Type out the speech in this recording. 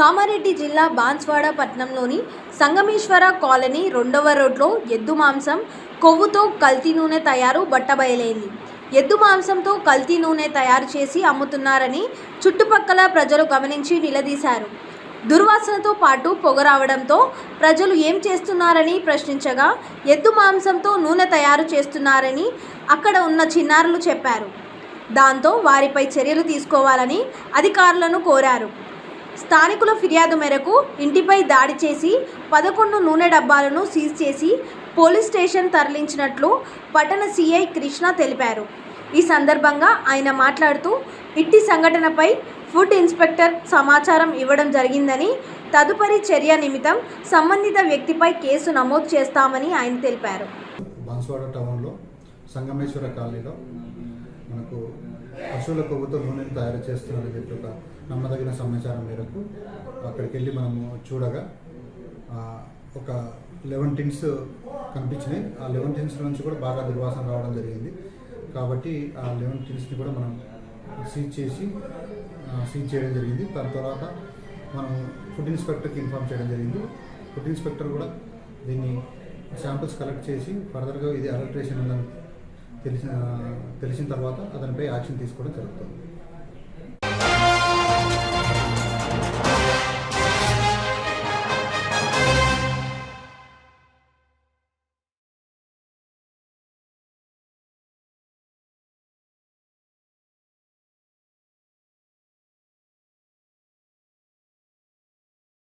కామారెడ్డి జిల్లా బాన్స్వాడ పట్టణంలోని సంగమేశ్వర కాలనీ రెండవ రోడ్లో ఎద్దు మాంసం కొవ్వుతో కల్తీ నూనె తయారు బట్టబయలైంది. ఎద్దు మాంసంతో కల్తీ నూనె తయారు చేసి అమ్ముతున్నారని చుట్టుపక్కల ప్రజలు గమనించి నిలదీశారు. దుర్వాసనతో పాటు పొగ రావడంతో ప్రజలు ఏం చేస్తున్నారని ప్రశ్నించగా ఎద్దు మాంసంతో నూనె తయారు చేస్తున్నారని అక్కడ ఉన్న చిన్నారులు చెప్పారు. దాంతో వారిపై చర్యలు తీసుకోవాలని అధికారులను కోరారు. స్థానికుల ఫిర్యాదు మేరకు ఇంటిపై దాడి చేసి పదకొండు నూనె డబ్బాలను సీజ్ చేసి పోలీస్ స్టేషన్ తరలించినట్లు పట్టణ సీఐ కృష్ణ తెలిపారు. ఈ సందర్భంగా ఆయన మాట్లాడుతూ ఇట్టి సంఘటనపై ఫుడ్ ఇన్స్పెక్టర్ సమాచారం ఇవ్వడం జరిగిందని తదుపరి చర్య నిమిత్తం సంబంధిత వ్యక్తిపై కేసు నమోదు చేస్తామని ఆయన తెలిపారు. బాన్స్వాడ టౌన్లో సంగమేశ్వర కాలనీలో పశువుల కొవ్వుతో నూనెను తయారు చేస్తున్నారని చెప్పి ఒక నమ్మదగిన సమాచారం మేరకు అక్కడికి వెళ్ళి మనము చూడగా ఒక లెవెన్ టిన్స్ కనిపించినాయి. ఆ లెవెన్ టిన్స్ నుంచి కూడా బాగా దుర్వాసన రావడం జరిగింది. కాబట్టి ఆ లెవెన్ టిన్స్ని కూడా మనం సీజ్ చేసి సీజ్ చేయడం జరిగింది. దాని తర్వాత మనం ఫుడ్ ఇన్స్పెక్టర్కి ఇన్ఫామ్ చేయడం జరిగింది. ఫుడ్ ఇన్స్పెక్టర్ కూడా దీన్ని శాంపిల్స్ కలెక్ట్ చేసి ఫర్దర్గా ఇది అలర్ట్రేషన్ ఉందని తెలిసిన తెలిసిన తర్వాత అతనిపై యాక్షన్ తీసుకోవడం జరుగుతుంది.